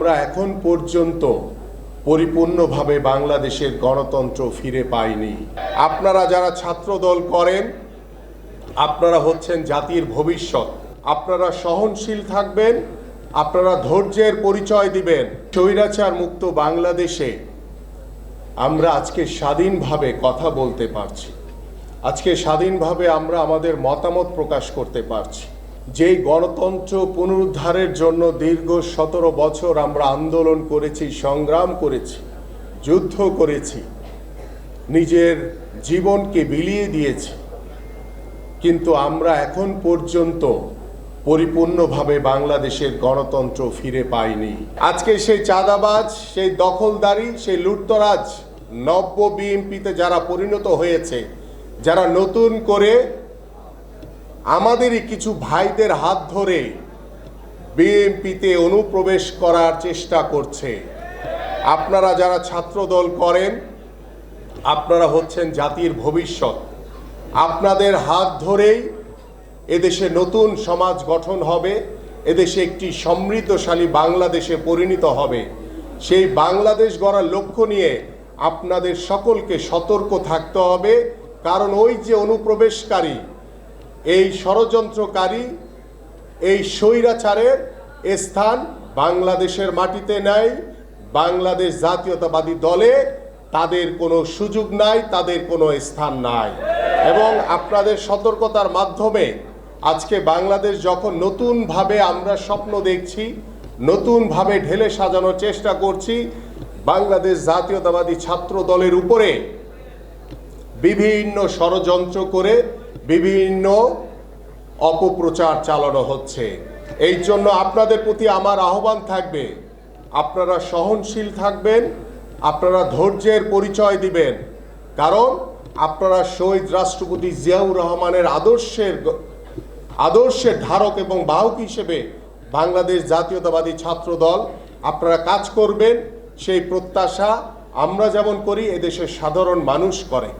আমরা এখন পর্যন্ত পরিপূর্ণভাবে বাংলাদেশের গণতন্ত্র ফিরে পাইনি। আপনারা যারা ছাত্রদল করেন, আপনারা হচ্ছেন জাতির ভবিষ্যৎ। আপনারা সহনশীল থাকবেন, আপনারা ধৈর্যের পরিচয় দিবেন। স্বৈরাচার মুক্ত বাংলাদেশে আমরা আজকে স্বাধীনভাবে কথা বলতে পারছি। আজকে স্বাধীনভাবে আমরা আমাদের মতামত প্রকাশ করতে পারছি। যেই গণতন্ত্র পুনরুদ্ধারের জন্য দীর্ঘ সতেরো বছর আমরা আন্দোলন করেছি, সংগ্রাম করেছি, যুদ্ধ করেছি, নিজের জীবনকে বিলিয়ে দিয়েছি। কিন্তু আমরা এখন পর্যন্ত পরিপূর্ণভাবে বাংলাদেশের গণতন্ত্র ফিরে পাইনি। আজকে সেই চাঁদাবাজ, সেই দখলদারি, সেই লুটতরাজ নব্য বিএমপিতে যারা পরিণত হয়েছে, যারা নতুন করে আমাদেরই কিছু ভাইদের হাত ধরে বিএমপিতে অনুপ্রবেশ করার চেষ্টা করছে। আপনারা যারা ছাত্রদল করেন, আপনারা হচ্ছেন জাতির ভবিষ্যৎ। আপনাদের হাত ধরেই এদেশে নতুন সমাজ গঠন হবে, এদেশে একটি সমৃদ্ধশালী বাংলাদেশে পরিণত হবে। সেই বাংলাদেশ গড়ার লক্ষ্য নিয়ে আপনাদের সকলকে সতর্ক থাকতে হবে, কারণ ওই যে অনুপ্রবেশকারী এই ষড়যন্ত্রকারী, এই স্বৈরাচারের স্থান বাংলাদেশের মাটিতে নাই। বাংলাদেশ জাতীয়তাবাদী দলে তাদের কোনো সুযোগ নাই, তাদের কোনো স্থান নাই। এবং আপনাদের সতর্কতার মাধ্যমে আজকে বাংলাদেশ যখন নতুনভাবে আমরা স্বপ্ন দেখছি, নতুনভাবে ঢেলে সাজানোর চেষ্টা করছি, বাংলাদেশ জাতীয়তাবাদী ছাত্র দলের উপরে বিভিন্ন ষড়যন্ত্র করে বিভিন্ন অপপ্রচার চালানো হচ্ছে। এই জন্য আপনাদের প্রতি আমার আহ্বান থাকবে, আপনারা সহনশীল থাকবেন, আপনারা ধৈর্যের পরিচয় দিবেন। কারণ আপনারা শহীদ রাষ্ট্রপতি জিয়াউর রহমানের আদর্শের আদর্শের ধারক এবং বাহক হিসেবে বাংলাদেশ জাতীয়তাবাদী ছাত্র দল আপনারা কাজ করবেন, সেই প্রত্যাশা আমরা যেমন করি, এদেশের সাধারণ মানুষ করে।